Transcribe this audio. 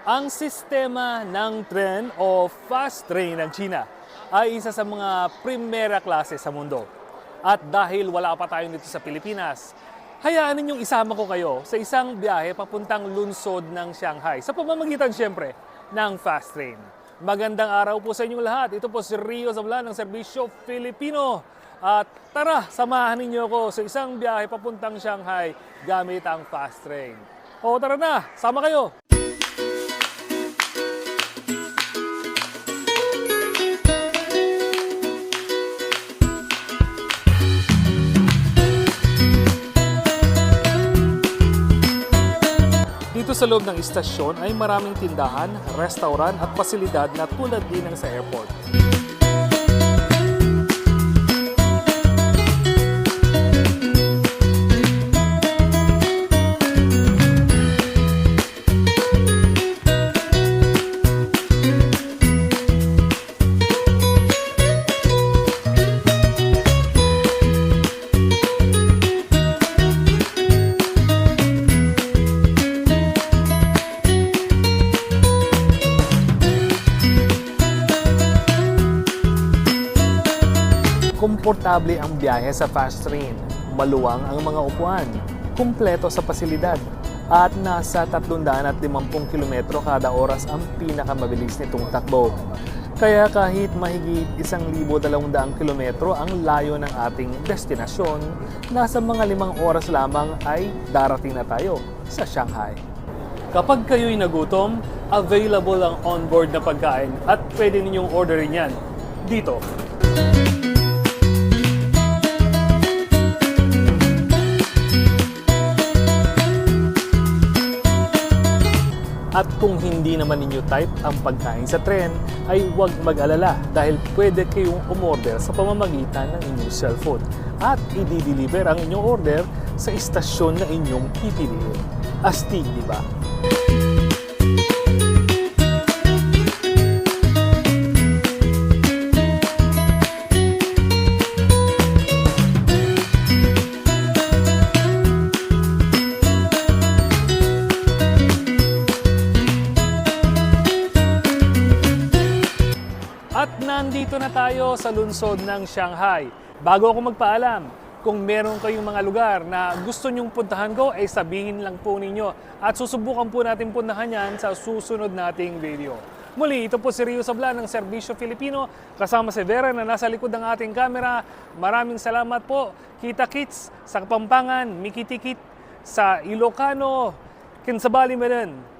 Ang sistema ng tren o fast train ng China ay isa sa mga primera klase sa mundo. At dahil wala pa tayo dito sa Pilipinas, hayaan ninyong isama ko kayo sa isang biyahe papuntang lungsod ng Shanghai sa pamamagitan siyempre ng fast train. Magandang araw po sa inyong lahat. Ito po si Rio Zablan ng Serbisyo Filipino. At tara, samahan ninyo ako sa isang biyahe papuntang Shanghai gamit ang fast train. O tara na, sama kayo! Dito sa loob ng istasyon ay maraming tindahan, restaurant at pasilidad na tulad din ng sa airport. Komportable ang biyahe sa fast train. Maluwang ang mga upuan. Kumpleto sa pasilidad. At nasa 350 kilometro kada oras ang pinakamabilis nitong takbo. Kaya kahit mahigit 1,200 kilometro ang layo ng ating destinasyon, nasa mga limang oras lamang ay darating na tayo sa Shanghai. Kapag kayo'y nagutom, available ang onboard na pagkain at pwede ninyong orderin yan dito. At kung hindi naman ninyo type ang pagkain sa tren, ay huwag mag-alala dahil pwede kayong umorder sa pamamagitan ng inyong cellphone at i-deliver ang inyong order sa istasyon na inyong pipiliin. Astig, di ba? At nandito na tayo sa lungsod ng Shanghai. Bago ako magpaalam, kung meron kayong mga lugar na gusto nyong puntahan ko, ay sabihin lang po ninyo. At susubukan po natin puntahan yan sa susunod nating video. Muli, ito po si Rio Sablan ng Serbisyo Filipino, kasama si Vera na nasa likod ng ating kamera. Maraming salamat po. Kita Kits sa Kapampangan, Mikitikit sa Ilocano, Kinsabali Meren.